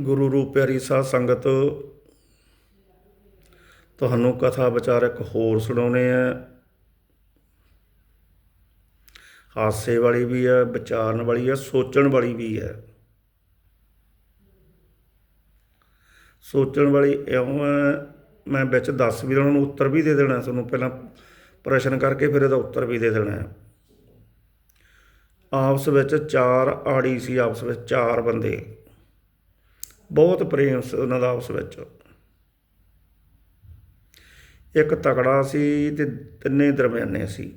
ਗੁਰੂ ਰੂਪ ਪਿਆਰੀ ਸਾਧ ਸੰਗਤ, ਤੁਹਾਨੂੰ ਕਥਾ ਵਿਚਾਰ ਇੱਕ ਹੋਰ ਸੁਣਾਉਣੇ ਆ। ਹਾਸੇ ਵਾਲੀ ਵੀ ਹੈ ਵਿਚਾਰਨ ਵਾਲੀ ਹੈ ਸੋਚਣ ਵਾਲੀ ਵੀ ਹੈ ਸੋਚਣ ਵਾਲੀ ਇਉਂ ਹੈ ਮੈਂ ਵਿੱਚ ਦੱਸ ਵੀ ਦੇਣਾ ਨੂੰ ਉੱਤਰ ਵੀ ਦੇ ਦੇਣਾ, ਤੁਹਾਨੂੰ ਪਹਿਲਾਂ ਪ੍ਰਸ਼ਨ ਕਰਕੇ ਫਿਰ ਇਹਦਾ ਉੱਤਰ ਵੀ ਦੇ ਦੇਣਾ। ਆਪਸ ਵਿੱਚ ਚਾਰ ਆੜੀ ਸੀ, ਆਪਸ ਵਿੱਚ ਚਾਰ ਬੰਦੇ। ਬਹੁਤ ਪ੍ਰੇਮ ਸੀ ਉਹਨਾਂ ਦਾ ਆਪਸ ਵਿੱਚ। ਇੱਕ ਤਕੜਾ ਸੀ ਤੇ ਤਿੰਨੇ ਦਰਮਿਆਨੇ ਸੀ।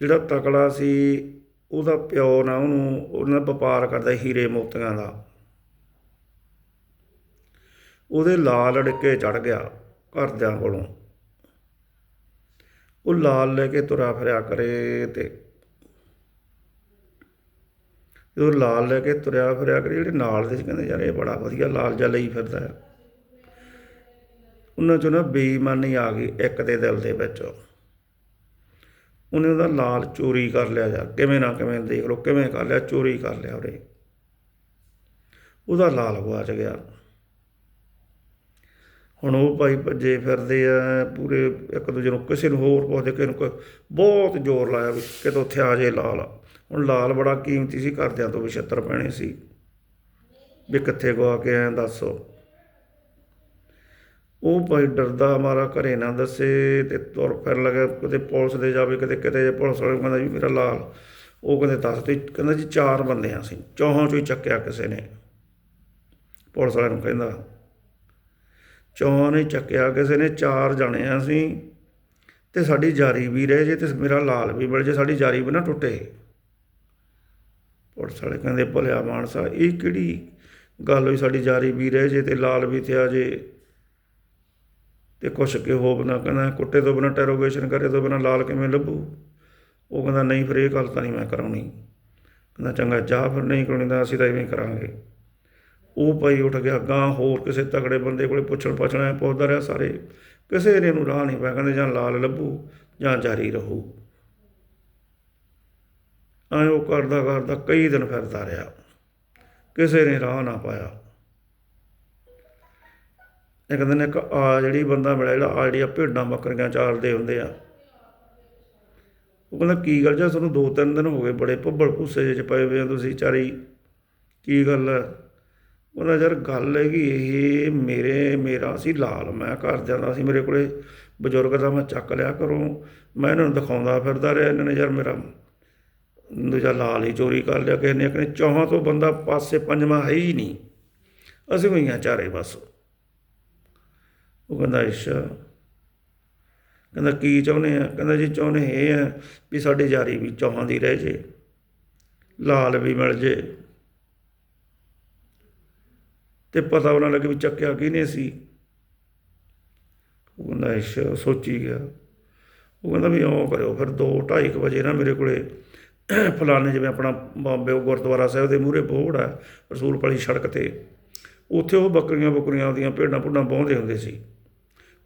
ਜਿਹੜਾ ਤਕੜਾ ਸੀ, ਉਹਦਾ ਪਿਓ ਨਾ ਉਹਨੂੰ, ਉਹਨਾਂ ਦਾ ਵਪਾਰ ਕਰਦਾ ਹੀਰੇ ਮੋਤੀਆਂ ਦਾ। ਉਹਦੇ ਲਾਲ ਅੜਕੇ ਚੜ ਗਿਆ ਘਰਦਿਆਂ ਕੋਲੋਂ। ਉਹ ਲਾਲ ਲੈ ਕੇ ਤੁਰਿਆ ਫਿਰਿਆ ਕਰੇ ਤੇ ਜਦੋਂ ਲਾਲ ਲੈ ਕੇ ਤੁਰਿਆ ਫਿਰਿਆ ਕਰੇ, ਜਿਹੜੇ ਨਾਲ ਦੇ ਕਹਿੰਦੇ ਯਾਰ ਇਹ ਬੜਾ ਵਧੀਆ ਲਾਲ ਜਿਹਾ ਲਈ ਫਿਰਦਾ ਹੈ। ਉਹਨਾਂ ਚੋਂ ਨਾ ਬੇਈਮਾਨੀ ਆ ਗਈ ਇੱਕ ਦੇ ਦਿਲ ਦੇ ਵਿੱਚ। ਉਹਨੇ ਉਹਦਾ ਲਾਲ ਚੋਰੀ ਕਰ ਲਿਆ ਯਾਰ, ਕਿਵੇਂ ਨਾ ਕਿਵੇਂ ਦੇਖ ਲਓ, ਕਿਵੇਂ ਕਰ ਲਿਆ, ਚੋਰੀ ਕਰ ਲਿਆ ਉਹਨੇ। ਉਹਦਾ ਲਾਲ ਗਵਾਚ ਗਿਆ। ਹੁਣ ਉਹ ਭਾਈ ਭੱਜੇ ਫਿਰਦੇ ਆ, ਪੂਰੇ ਇੱਕ ਦੂਜੇ ਨੂੰ ਕਿਸੇ ਨੂੰ ਹੋਰ ਪੁੱਛਦੇ, ਕਿਸੇ ਨੂੰ ਬਹੁਤ ਜ਼ੋਰ ਲਾਇਆ ਵੀ ਕਿਤੇ ਉੱਥੇ ਆ ਜੇ ਲਾਲ। ਹੁਣ ਲਾਲ ਬੜਾ ਕੀਮਤੀ ਸੀ, ਘਰਦਿਆਂ ਤੋਂ ਵੀ ਪੈਣੇ ਸੀ। ਵੀ ਕਿੱਥੇ ਗਵਾ ਕੇ ਆਇਆ, ਦੱਸੋ। ਉਹ ਭਾਈ ਡਰਦਾ, ਮਾਰਾ ਘਰੇ ਨਾ ਦੱਸੇ ਤੇ ਤੁਰ ਫਿਰ ਲਗਾ, ਕਿਤੇ ਪੁਲਿਸ ਦੇ ਜਾਵੇ, ਕਿਤੇ ਕਿਤੇ ਜੇ ਪੁਲਿਸ ਵਾਲੇ ਨੂੰ ਕਹਿੰਦਾ ਜੀ ਮੇਰਾ ਲਾਲ। ਉਹ ਕਹਿੰਦੇ, ਦੱਸ ਤੇ, ਕਹਿੰਦਾ ਜੀ ਚਾਰ ਬੰਦੇ ਆ ਸੀ, ਚੌਹਾਂ ਚੋਂ ਹੀ ਚੱਕਿਆ ਕਿਸੇ ਨੇ। ਪੁਲਿਸ ਵਾਲਿਆਂ ਨੂੰ ਕਹਿੰਦਾ, ਚੌਹਾਂ ਨੇ ਚੱਕਿਆ ਕਿਸੇ ਨੇ, ਚਾਰ ਜਾਣੇ ਆ ਸੀ। ਤੇ ਸਾਡੀ ਜਾਰੀ ਵੀ ਰਹੇ ਜੇ ਤੇ ਮੇਰਾ ਲਾਲ ਵੀ ਮਿਲ ਜੇ, ਸਾਡੀ ਜਾਰੀ ਵੀ ਨਾ ਟੁੱਟੇ। ਪੁਲਿਸ ਵਾਲੇ ਕਹਿੰਦੇ, ਭਲਿਆ ਮਾਨਸਾ, ਇਹ ਕਿਹੜੀ ਗੱਲ ਹੋਈ ਸਾਡੀ ਜਾਰੀ ਵੀ ਰਹਿ ਜੇ ਤੇ ਲਾਲ ਵੀ ਤੇ ਆ ਜੇ। ਤੇ ਕੁਛ ਕਿ ਹੋ ਬਣਾ ਕਹਿੰਦਾ, ਕੁੱਟੇ ਤੋਂ ਬਿਨਾ ਟੈਰੋਗੇਸ਼ਨ ਕਰੇ ਤੋਂ ਬਿਨਾ ਲਾਲ ਕਿਵੇਂ ਲੱਭੂ? ਉਹ ਕਹਿੰਦਾ, ਨਹੀਂ ਫਿਰ ਇਹ ਗੱਲ ਤਾਂ ਨਹੀਂ ਮੈਂ ਕਰਾਉਣੀ। ਕਹਿੰਦਾ, ਚੰਗਾ, ਜਾ ਫਿਰ, ਨਹੀਂ ਕਰਾਉਣੀ ਤਾਂ ਅਸੀਂ ਤਾਂ ਇਵੇਂ ਕਰਾਂਗੇ। ਉਹ ਭਾਈ ਉੱਠ ਗਿਆ ਗਾਂ ਹੋਰ ਕਿਸੇ ਤਕੜੇ ਬੰਦੇ ਕੋਲੇ ਪੁੱਛਣ ਪਛਣਾ ਪੁੱਛਦਾ ਰਿਹਾ ਸਾਰੇ। ਕਿਸੇ ਨੇ ਨੂੰ ਰਾਹ ਨਹੀਂ ਪਿਆ ਕਹਿੰਦੇ ਜਾਂ ਲਾਲ ਲੱਭੂ ਜਾਂ ਜਾਰੀ ਰਹੂ। ਐਂ ਉਹ ਕਰਦਾ ਕਰਦਾ ਕਈ ਦਿਨ ਫਿਰਦਾ ਰਿਹਾ। ਕਿਸੇ ਨੇ ਰਾਹ ਨਾ ਪਾਇਆ। ਇੱਕ ਦਿਨ ਇੱਕ ਆ ਜਿਹੜੀ ਬੰਦਾ ਮਿਲਿਆ, ਜਿਹੜਾ ਆ ਜਿਹੜੀਆਂ ਭੇਡਾਂ ਬੱਕਰੀਆਂ ਚਾਰਦੇ ਹੁੰਦੇ ਆ। ਉਹ ਕਹਿੰਦਾ, ਕੀ ਗੱਲ ਜਾਂ ਤੁਹਾਨੂੰ ਦੋ ਤਿੰਨ ਦਿਨ ਹੋ ਗਏ ਬੜੇ ਭੱਬਲ ਭੁੱਸੇ ਜਿਹੇ 'ਚ ਪਏ ਹੋਏ ਆ ਤੁਸੀਂ ਚਾਰੀ ਕੀ ਗੱਲ ਹੈ ਉਹਨਾਂ ਯਾਰ ਗੱਲ ਹੈਗੀ ਇਹ, ਮੇਰੇ, ਮੇਰਾ ਸੀ ਲਾਲ। ਮੈਂ ਘਰ ਜਾਂਦਾ ਸੀ, ਮੇਰੇ ਕੋਲੇ ਬਜ਼ੁਰਗ ਦਾ ਮੈਂ ਚੱਕ ਲਿਆ ਕਰੂੰ ਮੈਂ ਇਹਨਾਂ ਨੂੰ ਦਿਖਾਉਂਦਾ ਫਿਰਦਾ ਰਿਹਾ, ਇਹਨਾਂ ਨੇ ਯਾਰ ਮੇਰਾ ਦੂਜਾ ਲਾਲ ਹੀ ਚੋਰੀ ਕਰ ਲਿਆ, ਕਿਸੇ ਨੇ ਕਹਿੰਦੇ ਚੌਹਾਂ ਤੋਂ ਬੰਦਾ ਪਾਸੇ ਪੰਜਵਾਂ ਹੈ ਹੀ ਨਹੀਂ। ਅਸੀਂ ਹੋਈਆਂ ਚਾਰੇ ਬਸ ਉਹ ਕਹਿੰਦਾ, ਅੱਛਾ। ਕਹਿੰਦਾ, ਕੀ ਚਾਹੁੰਦੇ ਆ? ਕਹਿੰਦਾ, ਜੀ ਚਾਹੁੰਦੇ ਇਹ ਆ ਵੀ ਸਾਡੀ ਜਾਰੀ ਵੀ ਚੌਹਾਂ ਦੀ ਰਹਿ ਜੇ, ਲਾਲ ਵੀ ਮਿਲ ਜੇ। ਤੇ ਪਤਾ ਉਹਨਾਂ ਲੱਗੇ ਵੀ ਚੱਕਿਆ ਕਿਹਨੇ ਸੀ। ਉਹ ਕਹਿੰਦਾ, ਅੱਛਾ। ਸੋਚੀ ਗਿਆ। ਉਹ ਕਹਿੰਦਾ ਵੀ ਇਉਂ ਕਰਿਓ, ਫਿਰ 2:30 ਵਜੇ ਨਾ ਮੇਰੇ ਕੋਲੇ ਫਲਾਣੇ ਜਿਵੇਂ ਆਪਣਾ ਬੰਬੇ ਗੁਰਦੁਆਰਾ ਸਾਹਿਬ ਦੇ ਮੂਹਰੇ ਬੋਰਡ ਆ ਰਸੂਲਪਾਲੀ ਸੜਕ ਤੇ, ਉੱਥੇ ਉਹ ਬੱਕਰੀਆਂ ਬੱਕਰੀਆਂ ਦੀਆਂ ਭੇਡਾਂ ਭੁੱਡਾਂ ਬਹੁੰਦੇ ਹੁੰਦੇ ਸੀ।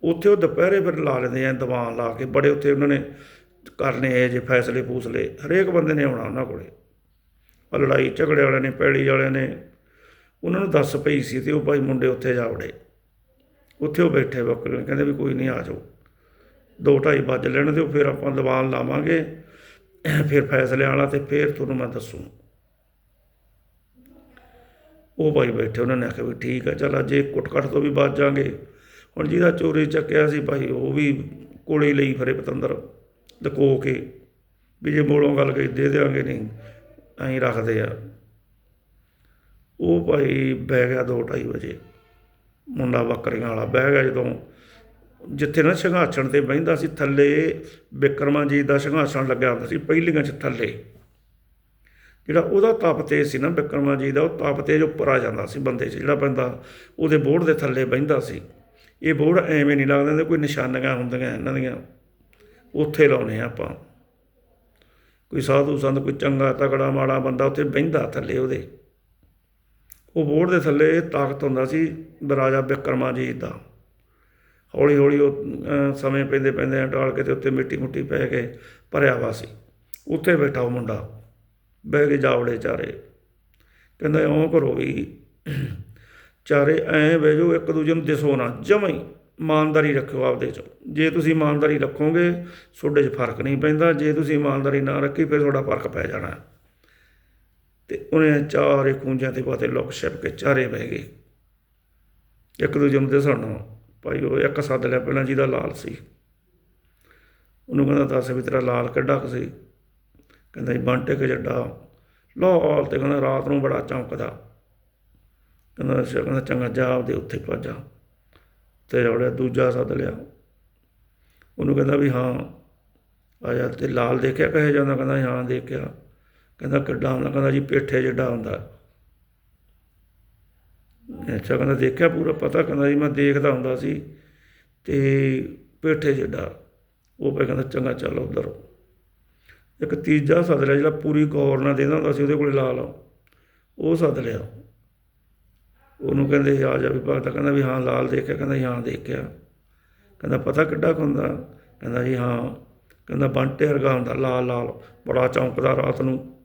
ਉੱਥੇ ਉਹ ਦੁਪਹਿਰੇ ਫਿਰ ਲਾ ਲੈਂਦੇ ਆ, ਦੀਵਾਨ ਲਾ ਕੇ, ਬੜੇ ਉੱਥੇ ਉਹਨਾਂ ਨੇ ਕਰਨੇ ਇਹ ਜੇ ਫੈਸਲੇ ਫੂਸਲੇ, ਹਰੇਕ ਬੰਦੇ ਨੇ ਆਉਣਾ ਉਹਨਾਂ ਕੋਲੇ। ਆਹ ਲੜਾਈ ਝਗੜੇ ਵਾਲਿਆਂ ਨੇ, ਪੈੜੀ ਵਾਲਿਆਂ ਨੇ, ਉਹਨਾਂ ਨੂੰ ਦੱਸ ਪਈ ਸੀ ਤੇ ਉਹ ਭਾਈ ਮੁੰਡੇ ਉੱਥੇ ਜਾ ਵੜੇ। ਉੱਥੇ ਉਹ ਬੈਠੇ ਬੱਕਰੀਆਂ, ਕਹਿੰਦੇ ਵੀ ਕੋਈ ਨਹੀਂ ਆ ਜਾਓ। ਦੋ ਢਾਈ ਵੱਜ ਲੈਣ ਦਿਓ, ਫਿਰ ਆਪਾਂ ਦੀਵਾਨ ਲਾਵਾਂਗੇ। ਫਿਰ ਫੈਸਲੇ ਵਾਲਾ ਤੇ ਫਿਰ ਤੁਹਾਨੂੰ ਮੈਂ ਦੱਸੂ। ਉਹ ਭਾਈ ਬੈਠੇ, ਉਹਨਾਂ ਨੇ ਆਖਿਆ ਵੀ ਠੀਕ ਆ, ਚਲ ਅੱਜ ਇਹ ਤੋਂ ਵੀ ਬਚ ਜਾਾਂਗੇ। ਹੁਣ ਜਿਹਦਾ ਚੋਰੀ ਚੱਕਿਆ ਸੀ ਭਾਈ ਉਹ ਵੀ ਕੋਲੇ ਲਈ ਫਰੇ ਪਤੰਦਰ, ਲਕੋ ਕੇ। ਵੀ ਜੇ ਮੋੜੋਂ ਗੱਲ ਗਈ ਦੇ ਦੇਵਾਂਗੇ ਨਹੀਂ, ਐਂ ਰੱਖਦੇ ਆ। ਉਹ ਭਾਈ ਬਹਿ ਗਿਆ ਦੋ ਢਾਈ ਵਜੇ। ਮੁੰਡਾ ਬੱਕਰੀਆਂ ਵਾਲਾ ਬਹਿ ਗਿਆ ਜਦੋਂ ਜਿੱਥੇ ਨਾ ਸਿੰਘਾਸਣ ਤੇ ਬਹਿੰਦਾ ਸੀ, ਥੱਲੇ ਬਿਕਰਮਾ ਜੀ ਦਾ ਸਿੰਘਾਸਣ ਲੱਗਿਆ ਹੁੰਦਾ ਸੀ, ਪਹਿਲੀਆਂ 'ਚ ਥੱਲੇ। ਜਿਹੜਾ ਉਹਦਾ ਤਪਤੇ ਸੀ ਨਾ ਬਿਕਰਮਾ ਜੀ ਦਾ, ਉਹ ਤਪ ਤੇਜ ਉੱਪਰ ਆ ਜਾਂਦਾ ਸੀ ਬੰਦੇ 'ਚ, ਜਿਹੜਾ ਬੰਦਾ ਉਹਦੇ ਬੋਰਡ ਦੇ ਥੱਲੇ ਬਹਿੰਦਾ ਸੀ। ਇਹ ਬੋਰਡ ਐਵੇਂ ਨਹੀਂ ਲੱਗਦਾ ਇਹਦੇ ਕੋਈ ਨਿਸ਼ਾਨੀਆਂ ਹੁੰਦੀਆਂ ਇਹਨਾਂ ਦੀਆਂ। ਉੱਥੇ ਲਾਉਨੇ ਆ ਆਪਾਂ। ਕੋਈ ਸਾਧੂ ਸੰਤ, ਕੋਈ ਚੰਗਾ ਤਕੜਾ ਮਾੜਾ ਬੰਦਾ ਉੱਥੇ ਬਹਿੰਦਾ ਥੱਲੇ ਉਹਦੇ। ਉਹ ਬੋਰਡ ਦੇ ਥੱਲੇ ਤਾਕਤ ਹੁੰਦਾ ਸੀ, ਰਾਜਾ ਬਿਕਰਮਾ ਜੀ ਦਾ। ਹੌਲੀ ਹੌਲੀ ਉਹ ਸਮੇਂ ਪੈਂਦੇ ਪੈਂਦੇ ਟਾਲ ਕੇ ਤੇ ਉੱਤੇ ਮਿੱਟੀ ਮੁੱਟੀ ਪੈ ਕੇ ਭਰਿਆ ਵਾ ਸੀ। ਉੱਥੇ ਬੈਠਾ ਉਹ ਮੁੰਡਾ, ਬਹਿ ਕੇ ਜਾਵੜੇ ਚਾਰੇ। ਕਹਿੰਦਾ ਇਉਂ ਕਰੋ ਵੀ, ਚਾਰੇ ਐਂ ਬਹਿ ਜਾਓ ਇੱਕ ਦੂਜੇ ਨੂੰ ਦਿਸੋ ਨਾ, ਜਮਾਂ ਇਮਾਨਦਾਰੀ ਰੱਖਿਓ ਆਪਦੇ ਚ। ਜੇ ਤੁਸੀਂ ਇਮਾਨਦਾਰੀ ਰੱਖੋਗੇ ਤੁਹਾਡੇ 'ਚ ਫ਼ਰਕ ਨਹੀਂ ਪੈਂਦਾ। ਜੇ ਤੁਸੀਂ ਇਮਾਨਦਾਰੀ ਨਾ ਰੱਖੀ, ਫਿਰ ਤੁਹਾਡਾ ਫ਼ਰਕ ਪੈ ਜਾਣਾ। ਤੇ ਉਹਨੇ ਚਾਰੇ ਖੂੰਜਾਂ ਤੇ ਪਾਤੇ ਲੁੱਕ ਛਿਪ ਕੇ ਚਾਰੇ ਬਹਿ ਗਏ। ਇੱਕ ਦੂਜੇ ਨੂੰ ਦਿਸਣ ਭਾਈ ਉਹ ਇੱਕ ਸੱਦ ਲਿਆ ਪਹਿਲਾਂ ਜਿਹਦਾ ਲਾਲ ਸੀ। ਉਹਨੂੰ ਕਹਿੰਦਾ, ਦੱਸ ਵੀ ਤੇਰਾ ਲਾਲ ਕਿੱਡਾ ਕੁ ਸੀ? ਕਹਿੰਦਾ ਜੀ ਬੰਟੇ ਕੇ ਜੱਡਾ। ਲਾਲ ਤੇ ਕਹਿੰਦਾ, ਰਾਤ ਨੂੰ ਬੜਾ ਚੌਂਕਦਾ ਕਹਿੰਦਾ, ਅੱਛਾ, ਕਹਿੰਦਾ, ਚੰਗਾ, ਜਾ ਆਪਦੇ ਉੱਥੇ ਭੱਜਾ। ਤੇ ਰੌੜਿਆ ਦੂਜਾ ਸੱਦ ਲਿਆ। ਉਹਨੂੰ ਕਹਿੰਦਾ ਵੀ, ਹਾਂ, ਆ ਜਾ, ਤੇ ਲਾਲ ਦੇਖਿਆ ਕਹੇ ਜਾਂਦਾ ਕਹਿੰਦਾ ਜੀ ਹਾਂ, ਦੇਖਿਆ। ਕਹਿੰਦਾ, ਕਿੱਡਾ ਹੁੰਦਾ? ਕਹਿੰਦਾ, ਜੀ, ਪੇਠੇ ਜਿੱਡਾ ਹੁੰਦਾ। ਅੱਛਾ, ਕਹਿੰਦਾ ਦੇਖਿਆ ਪੂਰਾ, ਪਤਾ ਕਹਿੰਦਾ ਜੀ, ਮੈਂ ਦੇਖਦਾ ਹੁੰਦਾ ਸੀ ਤੇ ਪੇਠੇ ਜਿੱਡਾ। ਉਹ ਪੈ ਕਹਿੰਦਾ, ਚੰਗਾ ਚੱਲ ਉਧਰ ਇੱਕ ਤੀਜਾ ਸੱਦ ਲਿਆ, ਜਿਹੜਾ ਪੂਰੀ ਗੌਰ ਨਾਲ ਦੇਦਾ ਹੁੰਦਾ ਸੀ, ਉਹਦੇ ਕੋਲੇ ਲਾਲ ਉਹ ਸੱਦ ਲਿਆ। ਉਹਨੂੰ ਕਹਿੰਦੇ, ਆ ਜਾ ਵੀ ਭਗਤ ਕਹਿੰਦਾ ਵੀ ਹਾਂ, ਲਾਲ ਦੇਖਿਆ। ਕਹਿੰਦਾ ਜੀ, ਹਾਂ, ਦੇਖਿਆ। ਕਹਿੰਦਾ, ਪਤਾ ਕਿੱਡਾ ਕੁ ਹੁੰਦਾ? ਕਹਿੰਦਾ ਜੀ, ਹਾਂ। ਕਹਿੰਦਾ, ਬੰਟੇ ਵਰਗਾ ਹੁੰਦਾ, ਲਾਲ ਲਾਲ। ਬੜਾ ਚੌਂਕਦਾ ਰਾਤ ਨੂੰ।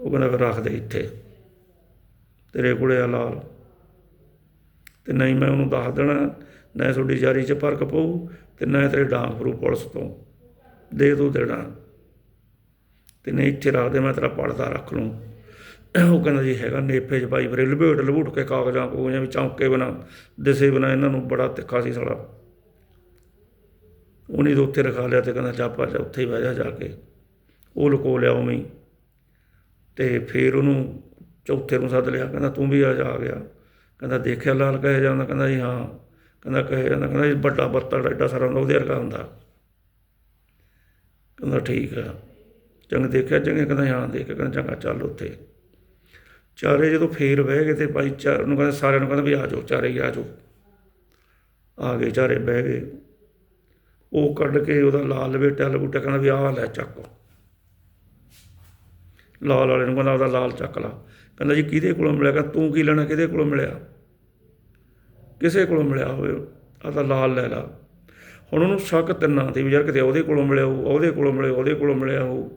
ਉਹ ਕਹਿੰਦਾ, ਫਿਰ ਰੱਖ ਦੇ ਇੱਥੇ। ਤੇਰੇ ਕੋਲੇ ਆ ਲਾਲ। ਤੇ ਨਹੀਂ ਮੈਂ ਉਹਨੂੰ ਦੱਸ ਦੇਣਾ, ਨਾ ਤੁਹਾਡੀ ਜਾਰੀ 'ਚ ਫ਼ਰਕ ਪਊ ਤੇ ਨਾ ਤੇਰੇ ਡਾਂਗ ਫਰੂ ਪੁਲਿਸ ਤੋਂ ਦੇ ਦੋ ਦੇਣਾ ਤੇ ਨਹੀਂ ਇੱਥੇ ਰੱਖ ਦੇ, ਮੈਂ ਤੇਰਾ ਪੜਦਾ ਰੱਖ ਲੂੰ। ਉਹ ਕਹਿੰਦਾ ਜੀ ਹੈਗਾ ਨੇਫੇ 'ਚ ਭਾਈ, ਫਿਰ ਲਪੇਟ ਲਪੂਟ ਕੇ ਕਾਗਜ਼ਾਂ ਕੋਗਜ਼ਾਂ ਵੀ ਚੌਂਕੇ ਬਣਾ, ਦਿਸੇ ਬਣਾ, ਇਹਨਾਂ ਨੂੰ ਬੜਾ ਤਿੱਖਾ ਸੀ ਸਾਲਾ। ਉਹਨੇ ਤਾਂ ਉੱਥੇ ਰਖਾ ਲਿਆ ਤੇ ਕਹਿੰਦਾ ਚਾਪਾ ਜਾ, ਉੱਥੇ ਹੀ ਬਹਿ ਜਾ ਜਾ ਕੇ। ਉਹ ਲੁਕੋ ਲਿਆ ਉਵੇਂ ਹੀ। ਤੇ ਫਿਰ ਉਹਨੂੰ ਚੌਥੇ ਨੂੰ ਸੱਦ ਲਿਆ, ਕਹਿੰਦਾ ਤੂੰ ਵੀ ਆ ਜਾ ਆ ਗਿਆ। ਕਹਿੰਦਾ ਦੇਖਿਆ ਲਾਲ ਕਹੇ ਜਾਂਦਾ, ਕਹਿੰਦਾ ਜੀ ਹਾਂ। ਕਹਿੰਦਾ ਕਹੇ ਜਾਂਦਾ, ਕਹਿੰਦਾ ਜੀ ਵੱਡਾ ਬੱਤੜ ਐਡਾ ਸਾਰਾ ਹੁੰਦਾ ਉਹਦੇ ਵਰਗਾ ਹੁੰਦਾ। ਕਹਿੰਦਾ ਠੀਕ ਆ। ਚੰਗ ਦੇਖਿਆ, ਚੰਗੇ ਕਹਿੰਦਾ ਹਾਂ ਦੇਖ ਕਹਿੰਦਾ ਚੰਗਾ ਚੱਲ ਉੱਥੇ। ਚਾਰੇ ਜਦੋਂ ਫੇਰ ਬਹਿ ਗਏ ਤੇ ਭਾਈ ਚਾਰ ਨੂੰ ਕਹਿੰਦਾ ਸਾਰਿਆਂ ਨੂੰ ਕਹਿੰਦਾ ਵੀ ਆ ਜਾਓ, ਚਾਰੇ ਹੀ ਆ ਜਾਓ। ਆ ਗਏ ਚਾਰੇ ਬਹਿ ਗਏ। ਉਹ ਕੱਢ ਕੇ ਉਹਦਾ ਲਾਲ ਲਪੇਟਿਆ ਲਪੂਟਿਆ ਕਹਿੰਦਾ ਵੀ ਆਹ ਲੈ ਚੱਕ। ਲਾਲ ਵਾਲੇ ਨੂੰ ਕਹਿੰਦਾ ਉਹਦਾ ਲਾਲ ਚੱਕ ਲਾ। ਕਹਿੰਦਾ ਜੀ ਕਿਹਦੇ ਕੋਲੋਂ ਮਿਲਿਆ? ਕਹਿੰਦਾ ਤੂੰ ਕੀ ਲੈਣਾ, ਕਿਹਦੇ ਕੋਲੋਂ ਮਿਲਿਆ? ਕਿਸੇ ਕੋਲੋਂ ਮਿਲਿਆ ਹੋਵੇ ਆ ਤਾਂ ਲਾਲ ਲੈ ਲਾ। ਹੁਣ ਉਹਨੂੰ ਸ਼ੱਕ ਤਿੰਨਾਂ ਤੇ ਵੀ, ਯਾਰ ਕਿਤੇ ਉਹਦੇ ਕੋਲੋਂ ਮਿਲਿਆ ਹੋਊ, ਉਹਦੇ ਕੋਲੋਂ ਮਿਲਿਆ ਉਹਦੇ ਕੋਲੋਂ ਮਿਲਿਆ ਹੋਊ।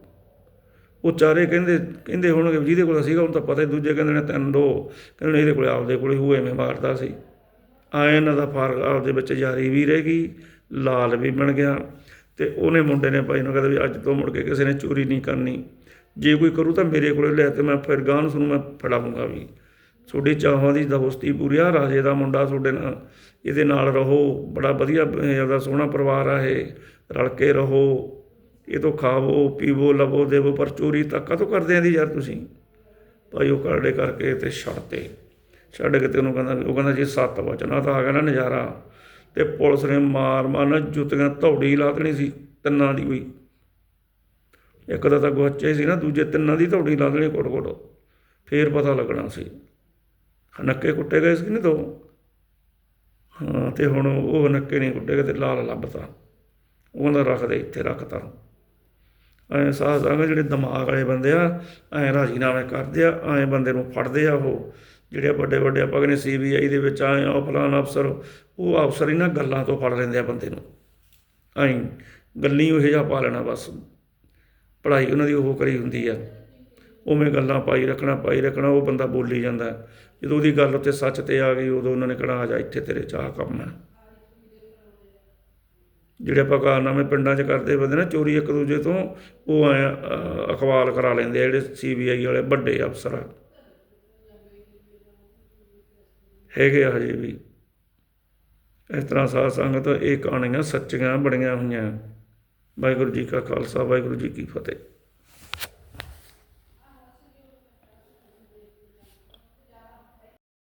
ਉਹ ਚਾਰੇ ਕਹਿੰਦੇ ਕਹਿੰਦੇ ਹੋਣਗੇ ਵੀ ਜਿਹਦੇ ਕੋਲ ਸੀਗਾ, ਉਹਨੂੰ ਤਾਂ ਪਤਾ ਹੀ, ਦੂਜੇ ਕਹਿੰਦੇ ਨੇ ਤਿੰਨ ਦੋ, ਕਹਿੰਦੇ ਇਹਦੇ ਕੋਲ ਆਪਦੇ ਕੋਲੇ ਹੋਏ ਐਵੇਂ ਮਾਰਦਾ ਸੀ। ਆਏ ਇਹਨਾਂ ਦਾ ਫ਼ਰਕ ਆਪਦੇ ਵਿੱਚ ਜਾਰੀ ਵੀ ਰਹਿ ਗਈ, ਲਾਲ ਵੀ ਬਣ ਗਿਆ। ਤੇ ਉਹਨੇ ਮੁੰਡੇ ਨੇ ਭਾਈ ਨੂੰ ਕਹਿੰਦਾ ਵੀ ਅੱਜ ਤੋਂ ਮੁੜ ਕੇ ਕਿਸੇ ਨੇ ਚੋਰੀ ਨਹੀਂ ਕਰਨੀ। ਜੇ ਕੋਈ ਕਰੂ ਤਾਂ ਮੇਰੇ ਕੋਲੇ ਲੈ ਤੇ ਮੈਂ ਫਿਰ ਗਾਂ ਨੂੰ ਮੈਂ ਫੜਾਉਂਗਾ ਵੀ। ਤੁਹਾਡੀ ਚਾਹਾਂ ਦੀ ਦੋਸਤੀ ਪੂਰੀ ਆ, ਰਾਜੇ ਦਾ ਮੁੰਡਾ ਤੁਹਾਡੇ ਨਾਲ, ਇਹਦੇ ਨਾਲ ਰਹੋ, ਬੜਾ ਵਧੀਆ, ਇਹ ਸੋਹਣਾ ਪਰਿਵਾਰ ਆ ਇਹ, ਰਲ ਕੇ ਰਹੋ, ਇਹ ਤੋਂ ਖਾਵੋ, ਪੀਵੋ, ਲਵੋ, ਦੇਵੋ, ਪਰ ਚੋਰੀ ਤਾਂ ਕਦੋਂ ਕਰਦੇ ਆਂ ਦੀ ਯਾਰ ਤੁਸੀਂ? ਭਾਈ ਉਹ ਕਰੜੇ ਕਰਕੇ ਤੇ ਛੱਡਤੇ ਛੱਡ ਕੇ ਤੇ ਉਹਨੂੰ ਕਹਿੰਦਾ, ਉਹ ਕਹਿੰਦਾ ਜੀ ਸੱਤ ਵਚਨਾ ਤਾਂ ਆ ਗਿਆ ਨਾ ਨਜ਼ਾਰਾ, ਤੇ ਪੁਲਿਸ ਨੇ ਮਾਰ ਮਾਰ ਜੁੱਤੀਆਂ ਧੌੜੀ ਲਾ ਦੇਣੀ ਸੀ, ਤਿੰਨਾਂ ਦੀ ਕੋਈ ਇੱਕ ਦਾ ਤਾਂ ਗੁਆਚਿਆ ਸੀ ਨਾ, ਦੂਜੇ ਤਿੰਨਾਂ ਦੀ ਧੌੜੀ ਲਾ ਦੇਣੀ ਕੋਟ ਕੋਟ ਫੇਰ ਪਤਾ ਲੱਗਣਾ ਸੀ। ਨੱਕੇ ਕੁੱਟੇ ਗਏ ਸੀ ਨਹੀਂ ਦੋ। ਹਾਂ, ਤੇ ਹੁਣ ਉਹ ਨੱਕੇ ਨਹੀਂ ਕੁੱਟੇ ਗਏ ਤੇ ਲਾਲ ਲੱਭਤਾ। ਉਹਨਾਂ ਦਾ ਰੱਖਦੇ, ਇੱਥੇ ਰੱਖਤਾ। ਐ ਸਾਹ ਸੰਗ ਜਿਹੜੇ ਦਿਮਾਗ ਵਾਲੇ ਬੰਦੇ ਆ, ਐ ਰਾਜੀਨਾਮੇ ਕਰਦੇ ਆ, ਐ ਬੰਦੇ ਨੂੰ ਫੜਦੇ ਆ ਉਹ। ਜਿਹੜੇ ਵੱਡੇ ਵੱਡੇ ਆਪਾਂ ਕਹਿੰਦੇ ਸੀਬੀਆਈ ਦੇ ਵਿੱਚ ਆਏ ਆ ਫਲਾਨ ਅਫਸਰ, ਉਹ ਅਫਸਰ ਇਹਨਾਂ ਗੱਲਾਂ ਤੋਂ ਫੜ ਲੈਂਦੇ ਆ ਬੰਦੇ ਨੂੰ। ਐ ਗੱਲੀ ਉਹ ਜਿਹਾ ਪਾ ਲੈਣਾ ਬਸ। ਪੜ੍ਹਾਈ ਉਹਨਾਂ ਦੀ ਉਹ ਕਰੀ ਹੁੰਦੀ ਆ। ਉਵੇਂ ਗੱਲਾਂ ਪਾਈ ਰੱਖਣਾ ਪਾਈ ਰੱਖਣਾ, ਉਹ ਬੰਦਾ ਬੋਲੀ ਜਾਂਦਾ। ਜਦੋਂ ਉਹਦੀ ਗੱਲ ਉੱਤੇ ਸੱਚ ਤੇ ਆ ਗਈ, ਉਦੋਂ ਉਹਨਾਂ ਨੇ ਕਹਿਣਾ ਆ ਜਾ, ਇੱਥੇ ਤੇਰੇ ਚਾਹ ਕੰਮ ਹੈ। ਜਿਹੜੇ ਆਪਾਂ ਕਾਰਨਾਮੇ ਪਿੰਡਾਂ 'ਚ ਕਰਦੇ ਬੰਦੇ ਨਾ, ਚੋਰੀ ਇੱਕ ਦੂਜੇ ਤੋਂ, ਉਹ ਐ ਅਖਵਾਲ ਕਰਾ ਲੈਂਦੇ ਆ, ਜਿਹੜੇ ਸੀਬੀਆਈ ਵਾਲੇ ਵੱਡੇ ਅਫਸਰ ਆ। ਹੈਗੇ ਆ ਹਜੇ ਵੀ। ਇਸ ਤਰ੍ਹਾਂ ਸਾਧ ਸੰਗਤ, ਇਹ ਕਹਾਣੀਆਂ ਸੱਚੀਆਂ ਬੜੀਆਂ ਹੋਈਆਂ। ਵਾਹਿਗੁਰੂ ਜੀ ਕਾ ਖਾਲਸਾ, ਵਾਹਿਗੁਰੂ ਜੀ ਕੀ ਫਤਿਹ।